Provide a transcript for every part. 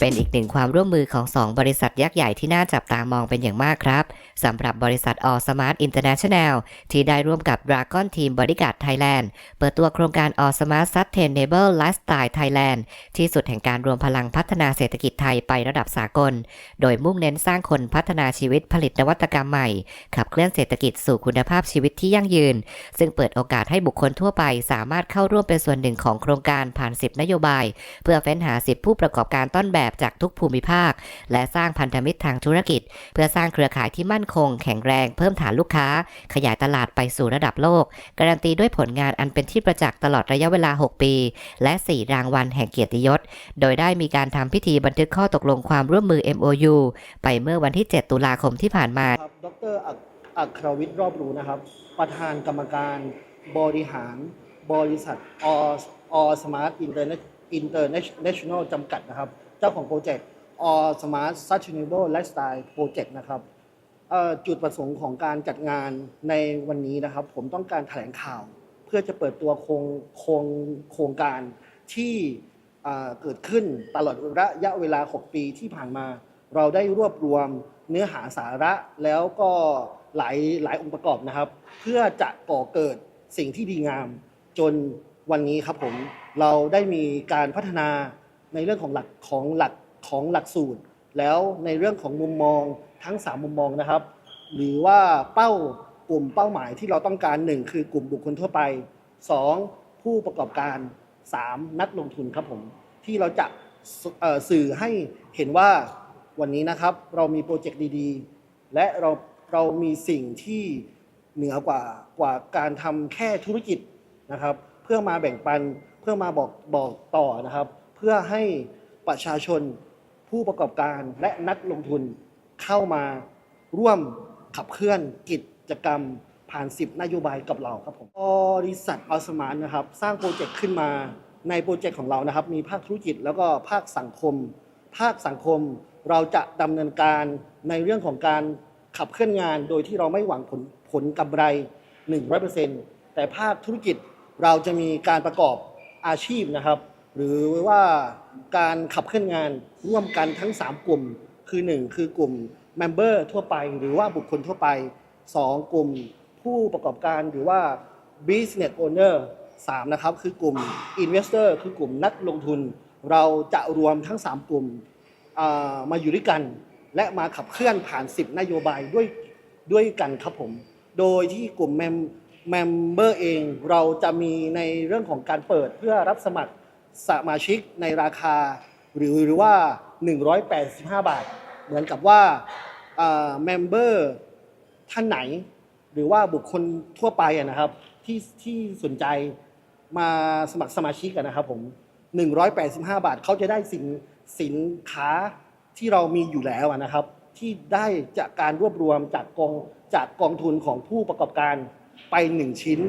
เป็นอีกหนึ่งความร่วมมือของ 2 บริษัทยักษ์ใหญ่ที่น่าจับตามองเป็นอย่างมากครับสำหรับบริษัท All Smart International ที่ได้ร่วมกับ Dragon Team Bodyguard Thailand เปิดตัวโครงการ All Smart Sustainable Lifestyle Thailand ที่สุดแห่งการรวมพลังพัฒนาเศรษฐกิจไทยไประดับสากล โดยมุ่งเน้นสร้างคนพัฒนาชีวิตผลิตนวัตกรรมใหม่ ขับเคลื่อนเศรษฐกิจสู่คุณภาพชีวิตที่ยั่งยืน ซึ่งเปิดโอกาสให้บุคคลทั่วไป สามารถเข้าร่วมเป็นส่วนหนึ่งของโครงการผ่าน 10 นโยบาย เพื่อเฟ้นหา 10 ผู้ประกอบการต้นแบบจากทุกภูมิภาค และสร้างพันธมิตรทางธุรกิจ เพื่อสร้างเครือข่ายที่มั่นคง แข็งแรงเพิ่มฐานลูกค้า ขยายตลาดไปสู่ระดับโลก การันตีด้วยผลงานอันเป็นที่ประจักษ์ตลอดระยะเวลา 6 ปี และ 4 รางวัลแห่งเกียรติยศ โดยได้มีการทำพิธีบันทึกข้อตกลงความร่วมมือ MOU ไปเมื่อวันที่ 7 ตุลาคมที่ผ่านมาครับดรอักครวิทย์รอบรู้นะครับ ประธานกรรมการบริหารบริษัทออสมาร์ทอินเตอร์เนชั่นแนลจำกัดนะครับ เจ้าของโปรเจกต์อสมาร์ทซั s เ a เบิลไลฟ์สไตล์โปรเจกต์นะครับจุดประสงค์ของการจัดงานในวันนี้นะครับ ผมต้องการแถลงข่าว เพื่อจะเปิดตัวโครงโครงโครงการที่เกิดขึ้นตลอดระยะเวลา 6 ปีที่ผ่านมา เราได้รวบรวมเนื้อหาสาระแล้วก็หลายหลายองค์ประกอบนะครับ เพื่อจะก่อเกิดสิ่งที่ดีงาม จนวันนี้ครับผมเราได้มีการพัฒนา ในเรื่องของหลักของหลักของหลักสูตร แล้วในเรื่องของมุมมองทั้ง 3 มุมมองนะครับ หรือว่าเป้ากลุ่มเป้าหมายที่เราต้องการ 1 คือกลุ่มบุคคลทั่วไป 2 ผู้ประกอบการ 3 นักลงทุนครับผม ที่เราจะสื่อให้เห็นว่าวันนี้นะครับเรามีโปรเจกต์ดีๆ และเราเรามีสิ่งที่เหนือกว่ากว่าการทำแค่ธุรกิจนะครับ เพื่อมาแบ่งปันเพื่อมาบอกบอกต่อนะครับ เพื่อให้ประชาชนผู้ประกอบการและนักลงทุนเข้ามาร่วมขับเคลื่อนกิจกรรมผ่าน 10 นโยบายกับเราครับผมบริษัทอัลสมานนะครับ สร้างโปรเจกต์ขึ้นมาในโปรเจกต์ของเรานะครับ มีภาคธุรกิจแล้วก็ภาคสังคม ภาคสังคมเราจะดำเนินการในเรื่องของการขับเคลื่อนงาน โดยที่เราไม่หวังผลผลกำไร 100%แต่ภาคธุรกิจเราจะมีการประกอบอาชีพนะครับ หรือว่าการขับเคลื่อนงานร่วมกันทั้ง 3 กลุ่ม คือ 1 คือกลุ่ม Member ทั่วไป หรือว่าบุคคลทั่วไป 2 กลุ่มผู้ประกอบการหรือว่า Business Owner 3นะครับคือกลุ่ม Investor คือกลุ่มนักลงทุน เราจะรวมทั้ง 3 กลุ่มมาอยู่ด้วยกัน และมาขับเคลื่อนผ่าน 10 นโยบายด้วยด้วยกันครับผม โดยที่กลุ่ม Mem Member เองเราจะมีในเรื่องของการเปิดเพื่อรับสมัคร สมาชิกในราคา หรือหรือว่า 185 บาท เหมือนกับว่าอ่า Member ท่านไหน หรือว่าบุคคลทั่วไปนะครับที่ที่สนใจมาสมัครสมาชิกกันนะครับผม185 บาทเขาจะได้สินสินค้าที่เรามีอยู่แล้วนะครับ ที่ได้จากการรวบรวมจากกองจากกองทุนของผู้ประกอบการไป 1 ชิ้น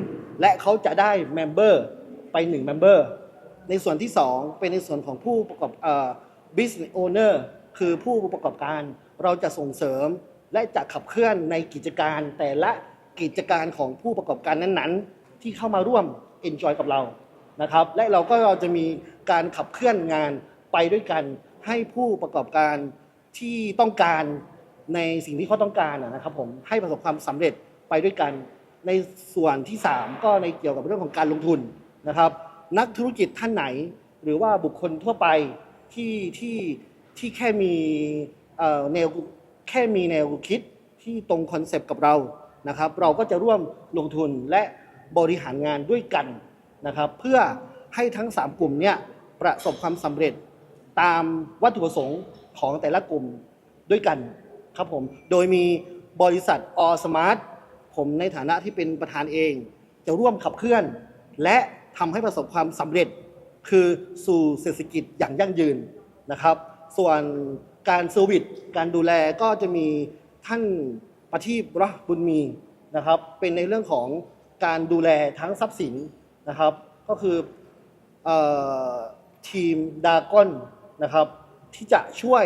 และเขาจะได้เมมเบอร์ไป1เมมเบอร์ ในส่วนที่ 2 เป็นในส่วนของผู้ประกอบเอ่อ business owner คือผู้ประกอบการเราจะส่งเสริมและจะขับเคลื่อนในกิจการแต่ละกิจการของผู้ประกอบการนั้นๆ ที่เข้ามาร่วม enjoy กับเรานะครับ และเราก็เราจะมีการขับเคลื่อนงานไปด้วยกันให้ผู้ประกอบการที่ต้องการในสิ่งที่เขาต้องการนะครับผมให้ประสบความสำเร็จไปด้วยกัน ในส่วนที่ 3 ก็ในเกี่ยวกับเรื่องของการลงทุนนะครับ นักธุรกิจท่านไหน หรือว่าบุคคลทั่วไปที่ที่ที่แค่มีแนวแค่มีแนวคิดที่ตรงคอนเซปต์กับเรานะครับ เราก็จะร่วมลงทุนและบริหารงานด้วยกันนะครับ เพื่อให้ทั้ง 3 กลุ่มเนี่ยประสบความสำเร็จตามวัตถุประสงค์ของแต่ละกลุ่มด้วยกันครับผม โดยมีบริษัทอสมาร์ทผมในฐานะที่เป็นประธานเอง จะร่วมขับเคลื่อน และ ทำให้ประสบความสำเร็จ คือสู่เศรษฐกิจอย่างยั่งยืนนะครับ ส่วนการเซอร์วิสการดูแลก็จะมีท่านประทีปรบุญมีนะครับ เป็นในเรื่องของการดูแลทั้งทรัพย์สินนะครับ ก็คือเออทีมดากอนนะครับ ที่จะช่วย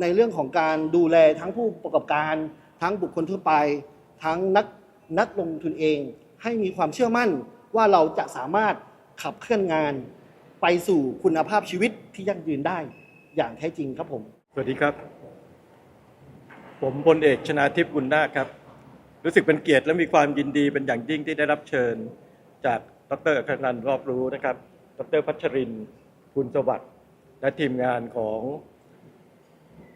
ในเรื่องของการดูแลทั้งผู้ประกอบการ ทั้งบุคคลทั่วไป ทั้งนักนักลงทุนเอง ให้มีความเชื่อมั่นว่าเราจะสามารถ ขับเคลื่อนงาน ไปสู่คุณภาพชีวิตที่ยั่งยืนได้อย่างแท้จริงครับผม สวัสดีครับ ผมพลเอกชนาทิพย์บุญนาคครับ รู้สึกเป็นเกียรติและมีความยินดีเป็นอย่างยิ่งที่ได้รับเชิญ จากดรอัครนันท์รอบรู้นะครับ ดรพัชรินทร์คุณสวัสดิ์และทีมงานของ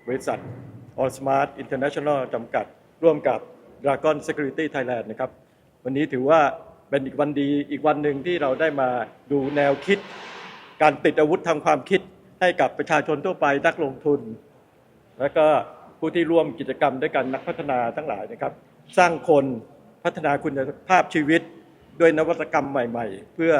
บริษัท All Smart International จำกัด ร่วมกับ Dragon Security Thailand นะครับ วันนี้ถือว่า เป็นอีกวันดีอีกวันหนึ่งที่เราได้มาดูแนวคิด การติดอาวุธทางความคิดให้กับประชาชนทั่วไปนักลงทุน แล้วก็ผู้ที่ร่วมกิจกรรมด้วยกันนักพัฒนาทั้งหลายนะครับ สร้างคนพัฒนาคุณภาพชีวิตด้วยนวัตกรรมใหม่ ๆ เพื่อ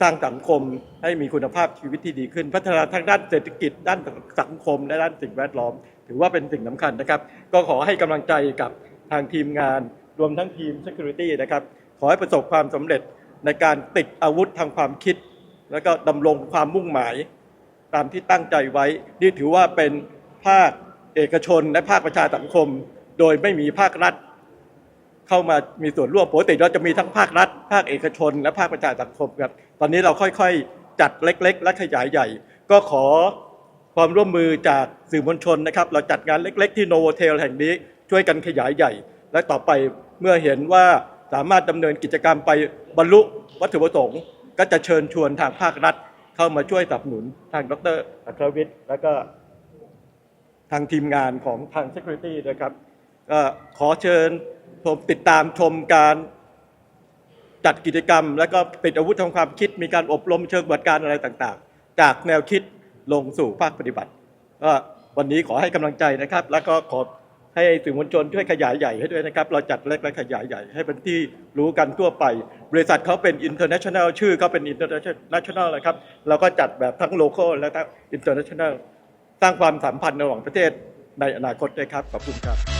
สร้างสังคมให้มีคุณภาพชีวิตที่ดีขึ้น พัฒนาทางด้านเศรษฐกิจ ด้านสังคมและด้านสิ่งแวดล้อม ถือว่าเป็นสิ่งสำคัญนะครับ ก็ขอให้กำลังใจกับทางทีมงานรวมทั้งทีม Security นะครับ ขอให้ประสบความสำเร็จในการติดอาวุธทางความคิด แล้วก็ดำรงความมุ่งหมาย ตามที่ตั้งใจไว้ นี่ถือว่าเป็นภาคเอกชนและภาคประชาสังคม โดยไม่มีภาครัฐ เข้ามามีส่วนร่วมปกติเราจะมีทั้งภาครัฐ ภาคเอกชน และภาคประชาสังคมครับตอนนี้เราค่อยๆ จัดเล็ก ๆ และขยายใหญ่ ก็ขอความร่วมมือจากสื่อมวลชนนะครับ เราจัดงานเล็ก ๆ ที่โนโวเทลแห่งนี้ช่วยกันขยายใหญ่ และต่อไปเมื่อเห็นว่า สามารถดำเนินกิจกรรมไปบรรลุวัตถุประสงค์ ก็จะเชิญชวนทางภาครัฐ เข้ามาช่วยสนับสนุนทางดรอัครวิทย์แล้วก็ทางทีมงานของทาง Security นะครับก็ขอเชิญชมติดตามชมการจัดกิจกรรม แล้วก็ติดอาวุธทางความคิดมีการอบรมเชิงปฏิบัติการอะไรต่างๆ จากแนวคิดลงสู่ภาคปฏิบัติก็วันนี้ขอให้กำลังใจนะครับ แล้วก็ขอ ให้สื่อมวลชนช่วยขยายใหญ่ให้ด้วยนะครับ เราจัดเล็กและขยายใหญ่ ให้เป็นที่รู้กันทั่วไป บริษัทเขาเป็น international ชื่อเขาเป็น international นะครับ เราก็จัดแบบทั้ง local และทั้ง international สร้างความสัมพันธ์ระหว่างประเทศในอนาคตด้วยครับ ขอบคุณครับ